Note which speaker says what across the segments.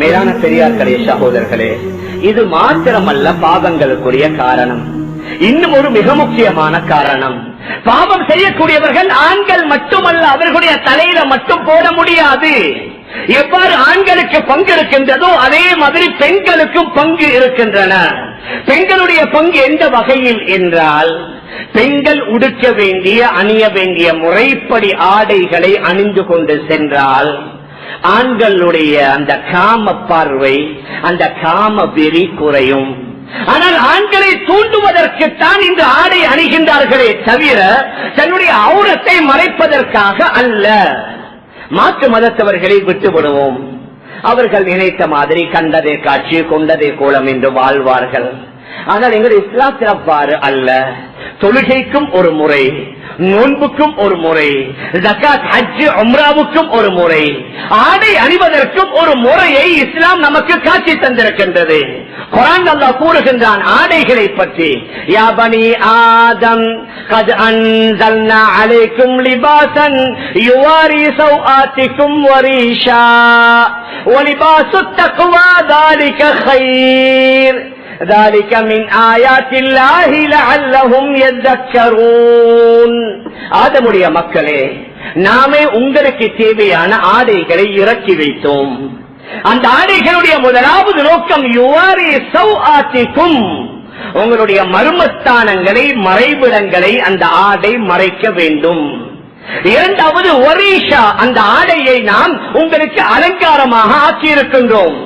Speaker 1: மேலான பெரியார்களே சகோதரர்களே இது மாத்திரமல்ல பாவங்களுக்குரிய காரணம். இன்னும் ஒரு மிக முக்கியமான காரணம். பாவம் செய்யக்கூடியவர்கள் ஆண்கள் மட்டுமல்ல அவர்களுடைய தலையில மட்டும் போட முடியாது. எவ்வாறு ஆண்களுக்கு பங்கு இருக்கின்றதோ அதே மாதிரி பெண்களுக்கும் பங்கு இருக்கின்றன. பெண்களுடைய பங்கு எந்த வகையில் என்றால் பெண்கள் உடுக்க வேண்டிய அணிய வேண்டிய முறைப்படி ஆடைகளை அணிந்து கொண்டு சென்றால் ஆண்களுடைய அந்த காம பார்வை அந்த காம வெறி குறையும். ஆனால் ஆண்களை தூண்டுவதற்குத்தான் இந்த ஆடை அணிகின்றார்களே தவிர தன்னுடைய அவுரத்தை மறைப்பதற்காக அல்ல. மாற்று மதத்தவர்களை விட்டுவிடுவோம். அவர்கள் நினைத்த மாதிரி கண்டதே காட்சி கொண்டதே கோலம் என்று வாழ்வார்கள். ஆனால் எங்கள் இஸ்லாத்தில் அவ்வாறு அல்ல தொழுகைக்கும் ஒரு முறை நோன்புக்கும் ஒரு முறை ஜக்காத் ஹஜ் உம்ராவுக்கும் ஒரு முறை ஆடை அணிவதற்கும் ஒரு முறையை இஸ்லாம் நமக்கு காட்சி தந்திருக்கின்றது குரான் அல்லாஹ் கூறுகின்றான் ஆடைகளை பற்றி யா பனி ஆதம் قد أنزلنا عليكم لباسا يواري سوآتكم وريشا ولباس التقوى ذلك خير ذلك من آيات الله لعلهم يذكرون ஆதமுடைய மக்களே நாமே உங்களுக்கு தேவையான ஆடைகளை இறக்கி வைத்தோம் அந்த ஆடைகளுடைய முதலாவது நோக்கம் யுவாரி சௌ ஆத்திக்கும் உங்களுடைய மர்மஸ்தானங்களை மறைவிடங்களை அந்த ஆடை மறைக்க வேண்டும் இரண்டாவது ஒரீஷா அந்த ஆடையை நாம் உங்களுக்கு அலங்காரமாக ஆக்கியிருக்கின்றோம்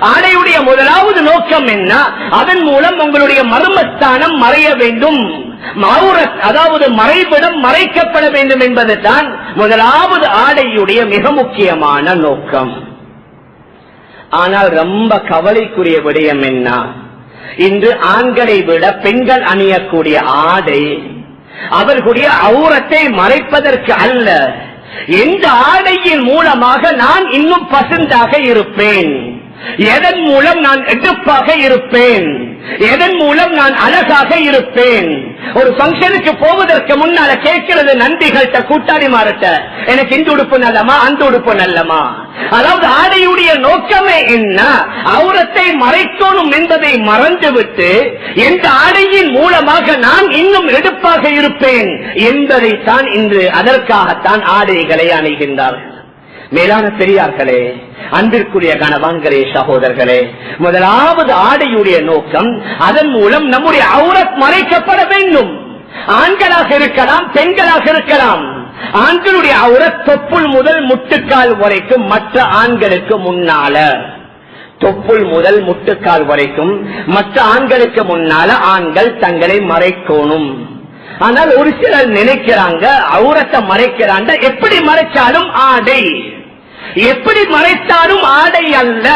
Speaker 1: ஆடையுடைய முதலாவது நோக்கம் என்ன? அதன் மூலம் உங்களுடைய மர்மஸ்தானம் மறைய வேண்டும். மௌரத் அதாவது மறைவிடம் மறைக்கப்பட வேண்டும் என்பது தான் முதலாவது ஆடையுடைய மிக முக்கியமான நோக்கம். ஆனால் ரொம்ப கவலைக்குரிய விடயம் என்ன? இன்று ஆண்களை விட பெண்கள் அணியக்கூடிய ஆடை அவர்களுடைய அவுரத்தை மறைப்பதற்கு அல்ல. எந்த ஆடையின் மூலமாக நான் இன்னும் பசுந்தாக இருப்பேன். எதன் மூலம் நான் எடுப்பாக இருப்பேன்? எதன் மூலம் நான் அழகாக இருப்பேன்? ஒரு பங்கனுக்கு போவதற்கு முன்னால கேட்கிறது நன்றிகள்கிட்ட கூட்டாளி மாறட்ட எனக்கு இந்த உடுப்பு நல்லமா அந்த உடுப்பு நல்லமா அதாவது ஆடையுடைய நோக்கமே என்ன? அவுரத்தை மறைக்கணும் என்பதை மறந்துவிட்டு எந்த ஆடையின் மூலமாக நான் இன்னும் எடுப்பாக இருப்பேன்? என்பதைத்தான் இன்று அதற்காகத்தான் ஆடைகளை அணைகின்றார்கள். மேலான பெரியார்களே அன்பிற்குரிய கணவான்களே சகோதரர்களே முதலாவது ஆடையுடைய நோக்கம் அதன் மூலம் நம்முடைய அவுரத் மறைக்கப்பட வேண்டும். ஆண்களாக இருக்கலாம் பெண்களாக இருக்கலாம். ஆண்களுடைய அவுரத் தொப்புள் முதல் முட்டுக்கால் வரைக்கும் மற்ற ஆண்களுக்கு முன்னால. தொப்புள் முதல் முட்டுக்கால் வரைக்கும் மற்ற ஆண்களுக்கு முன்னால ஆண்கள் தங்களை மறைக்கணும். ஆனால் ஒரு சிலர் நினைக்கிறாங்க அவுரத்தை மறைக்கிறாங்க எப்படி மறைச்சாலும் ஆடை. எப்படி மறைத்தாலும் ஆடை அல்ல.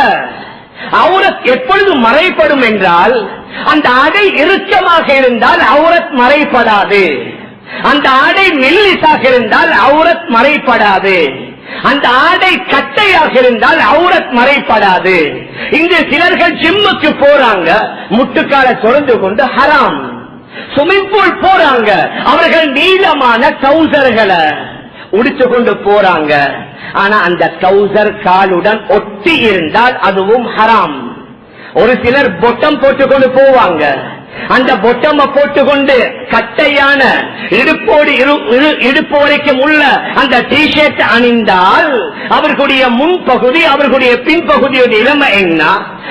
Speaker 1: அவுரத் எப்பொழுது மறைப்படும் என்றால் அந்த ஆடை இறுக்கமாக இருந்தால் அவுரத் மறைப்படாது. அந்த ஆடை மெல்லிசாக இருந்தால் அவுரத் மறைப்படாது. அந்த ஆடை கட்டையாக இருந்தால் அவுரத் மறைப்படாது. இன்று சிலர்கள் ஜிம்முக்கு போறாங்க முட்டுக்கால தொடர்ந்து கொண்டு ஹராம். ஸ்விமிங் பூல் போறாங்க அவர்கள் நீளமான கவுசர்களை உடிச்சு கொண்டு போறாங்க. ஆனா அந்த கவுசர் காலுடன் ஒட்டி இருந்தால் அதுவும் ஹராம். ஒரு சிலர் பொட்டம் போட்டுக்கொண்டு போவாங்க. அந்த பொட்டம போட்டுக்கொண்டு கட்டையான இடுப்போடு இடுப்பு வரைக்கும் உள்ள அந்த டிஷர்ட் அணிந்தால் அவர்களுடைய முன்பகுதி அவர்களுடைய பின்பகுதியுடைய நிலைமை என்ன?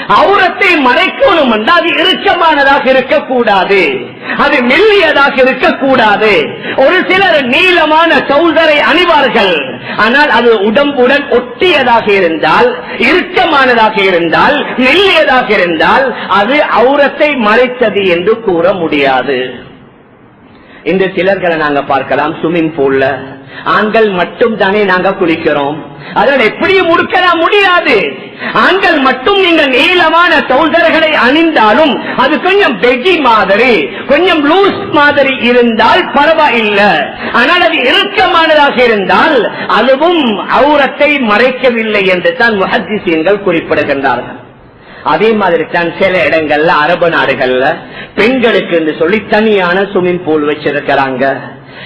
Speaker 1: அவுரத்தை மறைக்கணும் என்றால் அது இறுக்கமானதாக இருக்கக்கூடாது. அது மெல்லியதாக இருக்கக்கூடாது. ஒரு சிலர் நீளமான சௌதரை அணிவார்கள். ஆனால் அது உடம்புடன் ஒட்டியதாக இருந்தால் இறுக்கமானதாக இருந்தால் மெல்லியதாக இருந்தால் அது அவுரத்தை மறைத்தது என்று கூற முடியாது. இந்த சிலர்களை நாங்க பார்க்கலாம் ஸ்விம்மிங் பூல்ல ஆண்கள் மட்டும் தானே நாங்க குளிக்கிறோம். அதனால் எப்படியும் முடுக்கலாம் முடியாது. ஆண்கள் மட்டும் நீங்கள் நீளமான டவுசர்களை அணிந்தாலும் அது கொஞ்சம் பெஜி மாதிரி கொஞ்சம் லூஸ் மாதிரி இருந்தால் பரவாயில்லை. ஆனால் அது இறுக்கமானதாக இருந்தால் அதுவும் அவுரத்தை மறைக்கவில்லை என்று தான் முஹத்திசீன்கள் குறிப்பிடுகின்றார்கள். அதே மாதிரி தான் சில இடங்கள்ல அரபு நாடுகள்ல பெண்களுக்கு என்று சொல்லி தனியான ஸ்விமிங் பூல் வச்சிருக்கிறாங்க.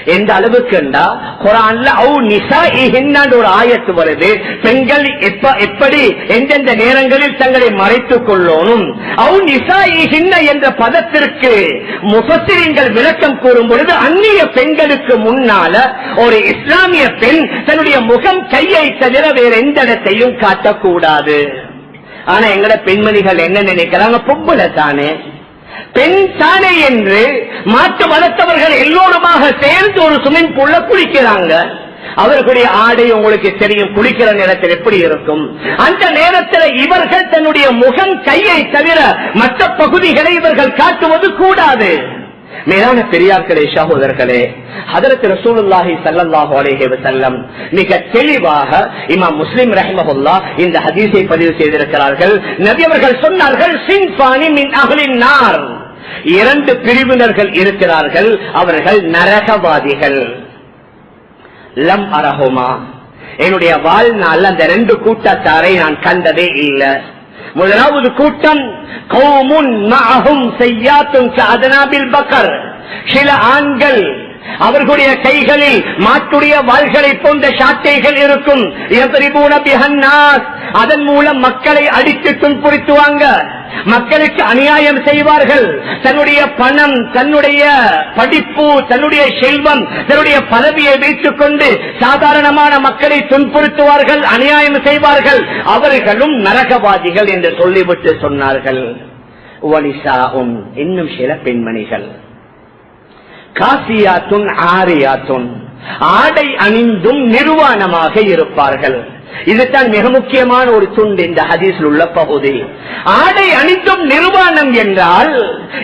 Speaker 1: எந்த அளவுக்குண்டா குரான்ல அவு நிசா இஹின்னான்னு ஒரு ஆயத்து வருது. பெண்கள் எப்ப எப்படி எந்தெந்த நேரங்களில் தங்களை மறைத்துக் கொள்ளணும். அவு நிசா இஹின்ன என்ற பதத்திற்கு முஃபஸ்ஸிரீன்கள் விளக்கம் கூறும் பொழுது அந்நிய பெண்களுக்கு முன்னால ஒரு இஸ்லாமிய பெண் தன்னுடைய முகம் கையை தவிர வேற எந்த இடத்தையும் காட்டக்கூடாது. ஆனா எங்கட பெண்மணிகள் என்ன நினைக்கிறாங்க? பொம்பளை தானே. பெண் தானே என்று மாற்று மதத்தவர்கள் எல்லோருமாக சேர்ந்து ஒரு சுமின் புள்ள குளிக்கிறாங்க. அவர்களுடைய ஆடை உங்களுக்கு தெரியும் குளிக்கிற நேரத்தில் எப்படி இருக்கும்? அந்த நேரத்தில் இவர்கள் தன்னுடைய முகம் கையை தவிர மற்ற பகுதிகளை இவர்கள் காட்டுவது கூடாது. மேலான பெரியார்களே சகோதரர்களே அதற்கு ரசூலுல்லாஹி சல்லாஹு அலைஹி வசல்லம் மிக தெளிவாக இமாம் முஸ்லிம் ரஹிமஹுல்லா இந்த ஹதீஸை பதிவு செய்திருக்கிறார்கள். நபி அவர்கள் சொன்னார்கள் சின்பானி மின் அஹ்லின் நார் இரண்டு பிரிவினர்கள் இருக்கிறார்கள் அவர்கள் நரகவாதிகள். லம் அரஹோமா. என்னுடைய வாழ்நாள் அந்த ரெண்டு கூட்டத்தாரை நான் கண்டதே இல்லை. முதலாவது கூட்டம் கௌமுன் செய்யாத்தும் அதனாபில் பக்கர். சில ஆண்கள் அவர்களுடைய கைகளில் மாட்டுடைய வாள்களை போன்ற சாட்டைகள் இருக்கும். அதன் மூலம் மக்களை அடித்து துன்புறுத்துவாங்க. மக்களுக்கு அநியாயம் செய்வார்கள். தன்னுடைய பணம் தன்னுடைய படிப்பு தன்னுடைய செல்வம் தன்னுடைய பதவியை வைத்துக் கொண்டு சாதாரணமான மக்களை துன்புறுத்துவார்கள் அநியாயம் செய்வார்கள். அவர்களும் நரகவாதிகள் என்று சொல்லிவிட்டு சொன்னார்கள். இன்னும் சில பெண்மணிகள். காசியாத்துன் ஆரியாத்துன் ஆடை அணிந்தும் நிர்வாணமாக இருப்பார்கள். இதுதான் மிக முக்கியமான ஒரு துண்டு இந்த ஹதீஸில் உள்ள பகுதி. ஆடை அணிக்கும் நிர்வாணம் என்றால்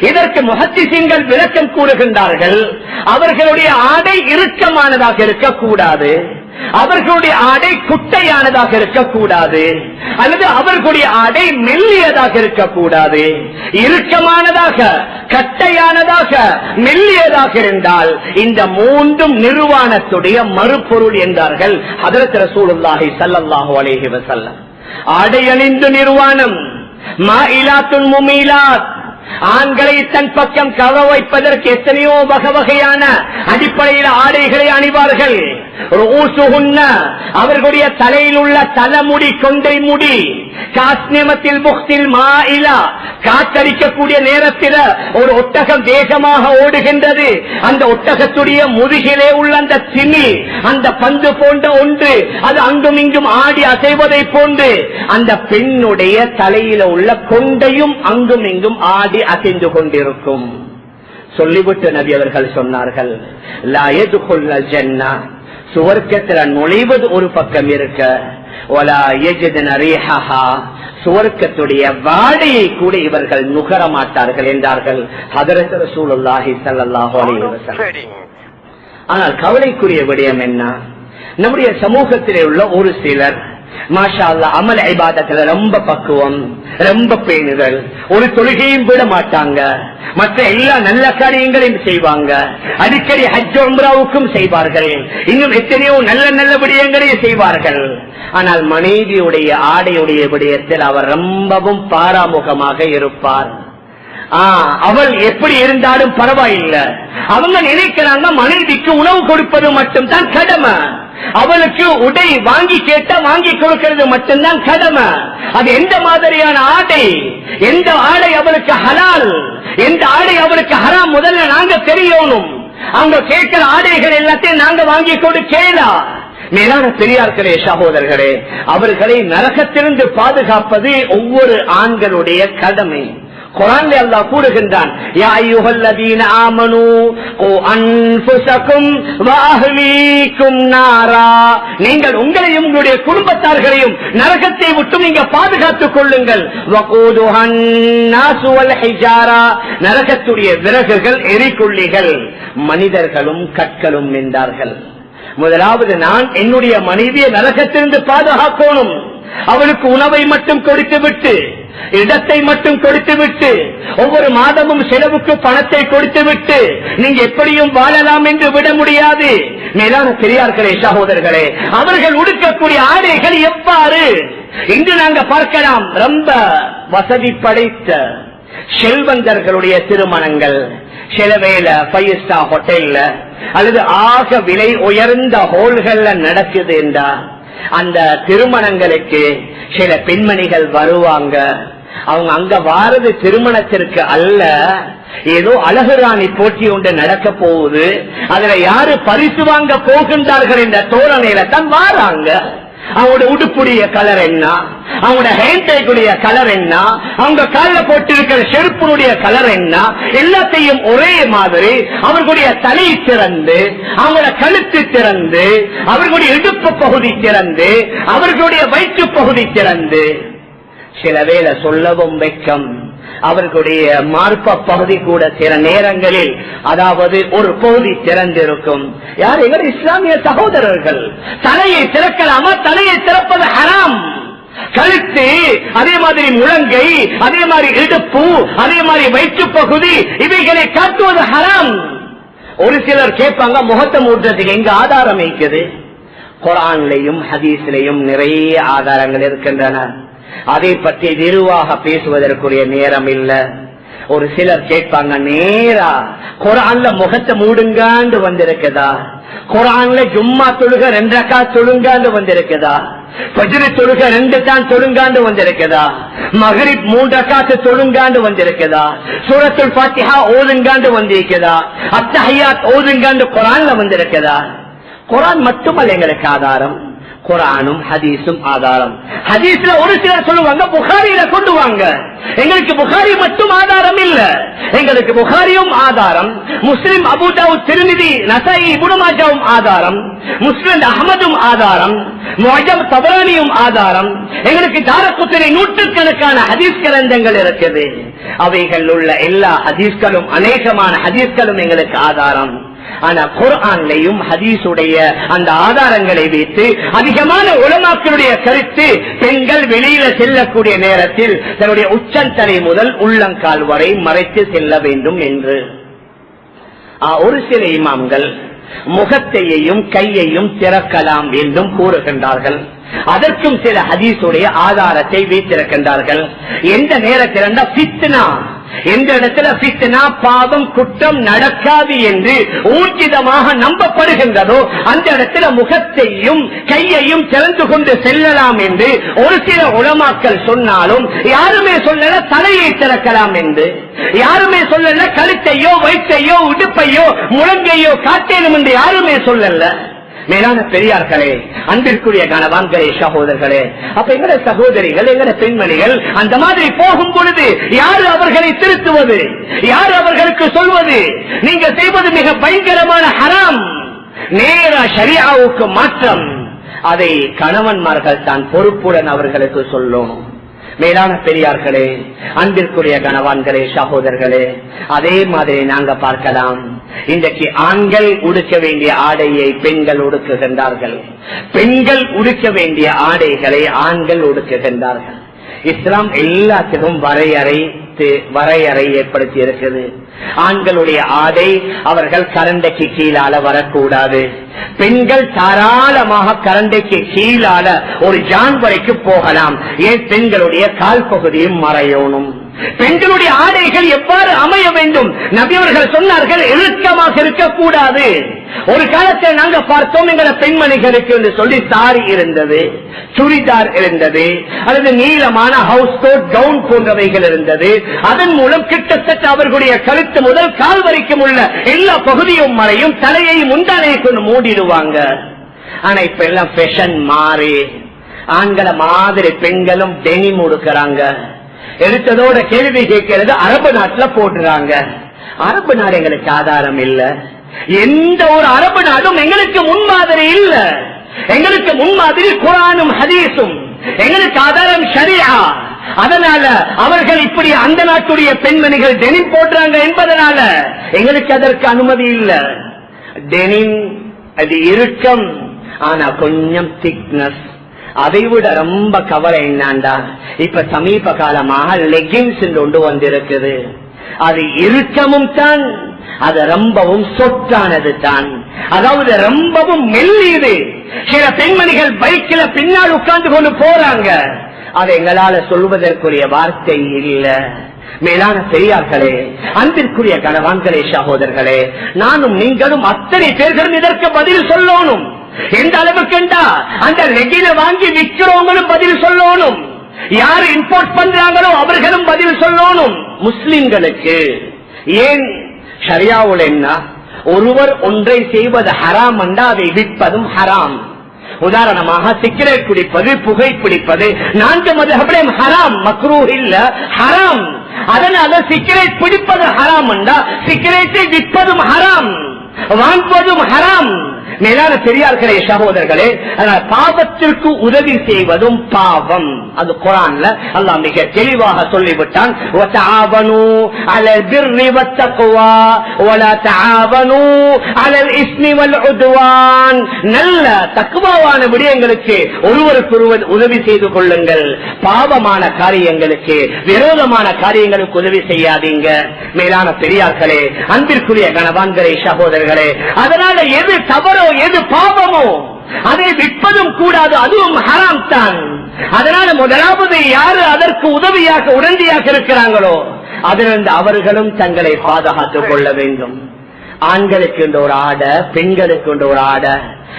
Speaker 1: இதற்கு முகத்திசிங்கள் விளக்கம் கூறுகின்றார்கள் அவர்களுடைய ஆடை இறுக்கமானதாக இருக்கக்கூடாது. அவர்களுடைய ஆடை குட்டையானதாக இருக்கக்கூடாது. அல்லது அவர்களுடைய ஆடை மெல்லியதாக இருக்கக்கூடாது. இறுக்கமானதாக கட்டையானதாக மெல்லியதாக இருந்தால் இந்த மூன்றும் நிர்வாணத்துடைய மறுபொருள் என்றார்கள் அதற்கு ரசூலுல்லாஹி சல்லாஹு அலேஹி வசல்லம் ஆடை அணிந்து நிர்வாணம் இலாத்துன் முமிலாத் ஆண்களை தன் பக்கம் கவ வைப்பதற்கு எத்தனையோ வகை வகையான அடிப்படையில் ஆடைகளை அணிவார்கள். அவர்களுடைய தலையில் உள்ள தலைமுடி கொண்டை முடி காஸ்னிமத்தில் புக்தில் மாயிலா காத்தடிக்கக்கூடிய நேரத்தில் ஒரு ஒட்டகம் வேகமாக ஓடுகின்றது. அந்த ஒட்டகத்துடைய முதுகிலே உள்ள அந்த திணி அந்த பந்து போன்ற ஒன்று அது அங்கும் இங்கும் ஆடி அசைவதை போன்று அந்த பெண்ணுடைய தலையில உள்ள கொண்டையும் அங்கும் இங்கும் ஆடி அசைந்து கொண்டிருக்கும். சொல்லிவிட்டு நபி அவர்கள் சொன்னார்கள் சுவர்க்கத்துல நுழைவது ஒரு பக்கம் இருக்க. சுவர்க்கத்துடைய வாடையை கூட இவர்கள் நுகர மாட்டார்கள் என்றார்கள். ஆனால் கவலைக்குரிய விடயம் என்ன? நம்முடைய சமூகத்திலே உள்ள ஒரு சிலர் மாஷா அல்லாஹ் அமல் ஐபாதத்துல ரொம்ப பக்குவம் ரொம்ப பேணுதல். ஒரு தொழுகையும் விட மாட்டாங்க. மற்ற எல்லா நல்ல காரியங்களையும் செய்வாங்க. அடிக்கடி ஹஜ் உம்ராவுக்கும் செய்வார்கள். இன்னும் எத்தனையோ நல்ல நல்ல விடயங்களையும் செய்வார்கள். ஆனால் மனைவியுடைய ஆடையுடைய விடயத்தில் அவர் ரொம்பவும் பாராமுகமாக இருப்பார். அவள் எப்படி இருந்தாலும் பரவாயில்லை. அவங்க நினைக்கிறாங்க மனைவிக்கு உணவு கொடுப்பது மட்டும்தான் கடமை. அவளுக்கு உடை வாங்கி கேட்டா வாங்கி கொடுக்கிறது மட்டும்தான் கடமை. அது எந்த மாதிரியான ஆடை? எந்த ஆடை அவளுக்கு ஹலால்? எந்த ஆடை அவளுக்கு ஹராம்? முதல்ல நாங்க தெரியணும். அவங்க கேட்கிற ஆடைகள் எல்லாத்தையும் நாங்க வாங்கி கொடுக்கலா? மேலான பெரியார்களே சகோதரர்களே அவர்களை நரகத்திலிருந்து பாதுகாப்பது ஒவ்வொரு ஆண்களுடைய கடமை. குரான் அல்லாஹ் கூறுகின்றான் யா அய்யுஹல்லதீன ஆமனூ கூ அன்ஃபுஸகும் நாரா. நீங்கள் உங்களையும் உங்களுடைய குடும்பத்தார்களையும் நரகத்தை விட்டு நீங்க பாதுகாத்துக் கொள்ளுங்கள். வகூதுஹன் நாசு வல் ஹிஜாரா. நரகத்துடைய விறகுகள் எரிக்குள்ளிகள் மனிதர்களும் கற்களும் நின்றார்கள். முதலாவது நான் என்னுடைய மனைவியை நரகத்திலிருந்து பாதுகாக்கணும். அவளுக்கு உணவை மட்டும் கொடுத்து விட்டு இடத்தை மட்டும் கொடுத்து விட்டு ஒவ்வொரு மாதமும் செலவுக்கு பணத்தை கொடுத்து விட்டு நீங்க எப்படியும் வாழலாம் என்று விட முடியாது. மேலான பெரியார்களே சகோதரர்களே அவர்கள் உடுக்கக்கூடிய ஆடைகள் எவ்வாறு? இன்று நாங்க பார்க்கலாம் ரொம்ப வசதி படைத்த செல்வந்தர்களுடைய திருமணங்கள். செலவேல வேளை ஃபைவ் ஸ்டார் ஹோட்டல்ல அல்லது ஆக விலை உயர்ந்த ஹோல்கள்ல நடக்குது என்றா அந்த திருமணங்களுக்கு சில பெண்மணிகள் வருவாங்க. அவங்க அங்க வாரது திருமணத்திற்கு அல்ல. ஏதோ அழகுராணி போட்டி ஒன்று நடக்க போகுது. அதுல யாரு பரிசு வாங்க போகின்றார்கள் என்ற தோரணையில தான் வாராங்க. அவங்களோட உடுப்புடைய கலர் என்ன? அவங்களோட ஹேண்ட்பேக்குடைய கலர் என்ன? அவங்க காலில் போட்டிருக்கிற செருப்புடைய கலர் என்ன? எல்லாத்தையும் ஒரே மாதிரி அவர்களுடைய தலை திறந்து அவங்களோட கழுத்து திறந்து அவர்களுடைய இடுப்பு பகுதி திறந்து அவர்களுடைய வயிற்று பகுதி திறந்து. சில வேலை சொல்லவும் வெக்கம். அவர்களுடைய மார்ப பகுதி கூட சில நேரங்களில் அதாவது ஒரு பகுதி திறந்திருக்கும். யார்? எங்கள் இஸ்லாமிய சகோதரர்கள். தலையை திறக்கலாமா? தலையை திறப்பது ஹராம். கழுத்து அதே மாதிரி முழங்கை அதே மாதிரி இடுப்பு அதே மாதிரி வயிற்று பகுதி இவைகளை காட்டுவது ஹராம். ஒரு சிலர் கேட்பாங்க முகத்தை மூட்டுறதுக்கு எங்க ஆதாரம் இருக்குது? குரான்லையும் ஹதீஸ்லையும் நிறைய ஆதாரங்கள் இருக்கின்றன. அதை பற்றி விரிவாக பேசுவதற்குரிய நேரம் இல்ல. ஒரு சிலர் கேட்பாங்க நேரா குரான்ல முகத்தை மூடுங்காண்டு வந்திருக்குதா? குரான்ல ஜும்மா தொழுக ரெண்டக்கா தொழுங்காண்டு வந்திருக்குதா? பஜ்ர தொழுக ரெண்டு தான் தொழுங்காண்டு வந்திருக்குதா? மகரிப் மூன்றக்காத்து தொழுங்காண்டு வந்திருக்குதா? சூரத்துல் பாத்திஹா ஓதுங்காண்டு வந்திருக்குதா? அத்தஹியாத் ஓதுங்காண்டு குரான்ல வந்திருக்குதா? குரான் மட்டுமல்ல எங்களுக்கு ஆதாரம். குரானும் ஹதீஸும் ஆதாரம். ஹதீஸ்ல ஒரு சிலர் சொல்லுவாங்க புகாரியில கொண்டு வாங்க எங்களுக்கு புகாரி மட்டும் ஆதாரம் இல்ல. எங்களுக்கு புகாரியும் ஆதாரம். முஸ்லிம் அபுதாவு திருநிதி நசாயி இபுனமாஜாவும் ஆதாரம். முஸ்லிம் அகமதும் ஆதாரம். முஜம் தபரானியும் ஆதாரம். எங்களுக்கு தாரக்குத்திரை நூற்றுக்கணக்கான ஹதீஸ் கிரந்தங்கள் இருக்குது. அவைகள் உள்ள எல்லா ஹதீஸ்களும் அநேகமான ஹதீஸ்களும் எங்களுக்கு ஆதாரம். ஆனா குர்ஆன்லையும் ஹதீஸுடைய அந்த ஆதாரங்களை வைத்து அதிகமான உலமாக்களுடைய கருத்து பெண்கள் வெளியில செல்லக்கூடிய நேரத்தில் தன்னுடைய உச்சந்தலை முதல் உள்ளங்கால் வரை மறைத்து செல்ல வேண்டும் என்று. ஒரு சில இமாம்கள் முகத்தையையும் கையையும் திறக்கலாம் என்றும் கூறுகின்றார்கள். அதற்கும் சில ஹதீஸுடைய ஆதாரத்தை வைத்திருக்கின்றார்கள். எந்த நேரத்தில் பித்னா எந்த இடத்துல பித்னா பாவம் குற்றம் நடக்காது என்று ஊர்ஜிதமாக நம்பப்படுகின்றதோ அந்த இடத்துல முகத்தையும் கையையும் திறந்து கொண்டு செல்லலாம் என்று ஒரு சில உளமாக்கல் சொன்னாலும் யாருமே சொல்லல தலையை திறக்கலாம் என்று. யாருமே சொல்லல கழுத்தையோ வயிற்றையோ உடுப்பையோ முழங்கையோ காட்டேனும் என்று யாருமே சொல்லல. மேலான பெரியார்களே அன்பிற்குரிய கனவான்களே சகோதரர்களே அப்ப எங்கட சகோதரிகள் எங்கட பெண்மணிகள் அந்த மாதிரி போகும் பொழுது யாரு அவர்களை திருத்துவது? யாரு அவர்களுக்கு சொல்வது? நீங்க செய்வது மிக பயங்கரமான ஹராம். நேரா ஷரியாவுக்கு மாற்றம். அதை கணவன்மார்கள் தான் பொறுப்புடன் அவர்களுக்கு சொல்லும் மேலான பெரியார்களே அன்பிற்குரிய கணவான்களே சகோதரர்களே அதே மாதிரி நாங்க பார்க்கலாம். இன்றைக்கு ஆண்கள் உடுக்க வேண்டிய ஆடையை பெண்கள் உடுக்குகின்றார்கள். பெண்கள் உடுக்க வேண்டிய ஆடைகளை ஆண்கள் உடுக்குகின்றார்கள். இஸ்லாம் எல்லாத்துக்கும் வரையறை குறித்து வரையறை ஏற்படுத்தி ஆண்களுடைய ஆடை அவர்கள் கரண்டைக்கு கீழால வரக்கூடாது. பெண்கள் தாராளமாக கரண்டைக்கு கீழால ஒரு ஜான் வரைக்கும் போகலாம். ஏன் பெண்களுடைய கால் பகுதியும் மறையணும். பெண்களுடைய ஆடைகள் எவ்வாறு அமைய வேண்டும்? நபியவர்கள் சொன்னார்கள் இறுக்கமாக இருக்கக்கூடாது. ஒரு காலத்தில் நாங்க பார்த்தோம் எங்களை பெண்மணிகளுக்கு என்று சொல்லி சாரி இருந்தது சுடிதார் இருந்தது அல்லது நீளமான ஹவுஸ் கோட் கவுன் போன்றவைகள் இருந்தது. அதன் மூலம் கிட்டத்தட்ட அவர்களுடைய கருத்து முதல் கால் வரைக்கும் உள்ள எல்லா பகுதியும் மறையும் தலையை முந்தானையை கொண்டு மூடிடுவாங்க. ஆனா இப்ப எல்லாம் ஃபேஷன் மாறி. ஆண்களை மாதிரி பெண்களும் டெனி முடுக்கிறாங்க எடுத்ததோட கேள்வி கேட்கிறது அரபு நாட்டுல போட்டுறாங்க. அரபு நாடு எங்களுக்கு ஆதாரம் இல்ல. எந்த ஒரு அரபு நாடும் எங்களுக்கு முன்மாதிரி இல்ல. எங்களுக்கு முன்மாதிரி குரானும் ஹதீஸும். எங்களுக்கு ஆதாரம் சரியா அதனால அவர்கள் இப்படி அந்த நாட்டுடைய பெண்மணிகள் டெனிம் போடுறாங்க என்பதனால எங்களுக்கு அதற்கு அனுமதி இல்ல. டெனிம் அது இறுக்கம். ஆனா கொஞ்சம் திக்னஸ் அதை விட ரொம்ப கவலை என்னாண்டா? இப்ப சமீப காலமாக லெகின்ஸ் ஒன்று வந்திருக்குது. அது இறுக்கமும் தான் அது ரொம்பவும் சொத்தானது தான். அதாவது ரொம்பவும் மெல்லியது. சில பெண்மணிகள் பைக்கில் பின்னால் உட்கார்ந்து கொண்டு போறாங்க. அதை எங்களால சொல்வதற்குரிய வார்த்தை இல்ல. மேலான பெரியார்களே அன்பிற்குரிய கணவான்களே சகோதரர்களே நானும் நீங்களும் அத்தனை பேர்களும் இதற்கு பதில் சொல்லணும். எந்த அளவுக்குண்டா அந்த ரெகில வாங்கி விற்கிறவங்களும் பதில் சொல்லணும். யார் இம்போர்ட் பண்றாங்களோ அவர்களும் பதில் சொல்லணும். முஸ்லிம்களுக்கு. ஏன்? சரியாவுல என்ன? ஒருவர் ஒன்றை செய்வது ஹராம் என்றா அதை விற்பதும் ஹராம். உதாரணமாக சிகரெட் குடிப்பது புகை பிடிப்பது நான்கு மதகப்படையும் ஹராம் மக்ரூ இல்ல ஹராம். அதனால சிகரெட் பிடிப்பது ஹராம் என்றா சிகரெட்டை விற்பதும் ஹராம் வாங்குவதும் ஹராம். மேலான பெரியார்களே சகோதரர்களே பாவத்திற்கு உதவி செய்வதும் பாவம். அது குரான்ல அல்லாஹ் மிக தெளிவாக சொல்லிவிட்டான். நல்ல தக்குவான விடயங்களுக்கு ஒருவருக்கு ஒருவர் உதவி செய்து கொள்ளுங்கள். பாவமான காரியங்களுக்கு விரோதமான காரியங்களுக்கு உதவி செய்யாதீங்க. மேலான பெரியார்களே அன்பிற்குரிய கணவான்களே சகோதரர்களே அதனால எது தவறு எது பாபமோ அதை விற்பதும் கூடாது அதுவும் ஹராம் தான். அதனால முதலாவது யாரு அதற்கு உதவியாக உடனடியாக இருக்கிறாங்களோ அதிலிருந்து அவர்களும் தங்களை பாதுகாத்துக் கொள்ள வேண்டும். ஆண்களுக்கு இந்த ஒரு ஆடை பெண்களுக்கு இந்த ஒரு ஆடை.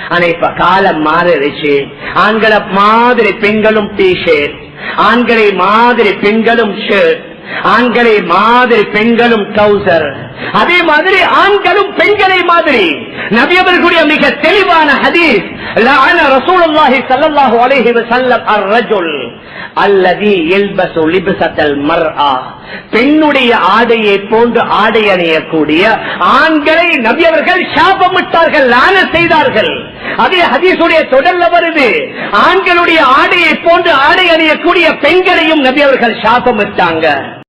Speaker 1: ஆனா இப்ப காலம் மாறிடுச்சு. ஆண்களை மாதிரி பெண்களும் டி ஷர்ட் ஆண்களை மாதிரி பெண்களும் ஷர்ட் ஆண்களை மாதிரி பெண்களும் ட்ரௌசர் அதே மாதிரி ஆண்களும் பெண்களை மாதிரி. நபியவர்களுடைய மிக தெளிவான ஹதீஸ் لعن رسول الله صلى الله عليه وسلم الرجل الذي يلبس لبسة المرأة பெண்ணுடைய ஆடையை போன்று ஆடை அணியக்கூடிய ஆண்களை நபியவர்கள் சாபமிட்டார்கள் லான செய்தார்கள். அதே ஹதீசுடைய தொடர்ல வருது ஆண்களுடைய ஆடையை போன்று ஆடை அணியக்கூடிய பெண்களையும் நபியவர்கள் சாபமிட்டாங்க.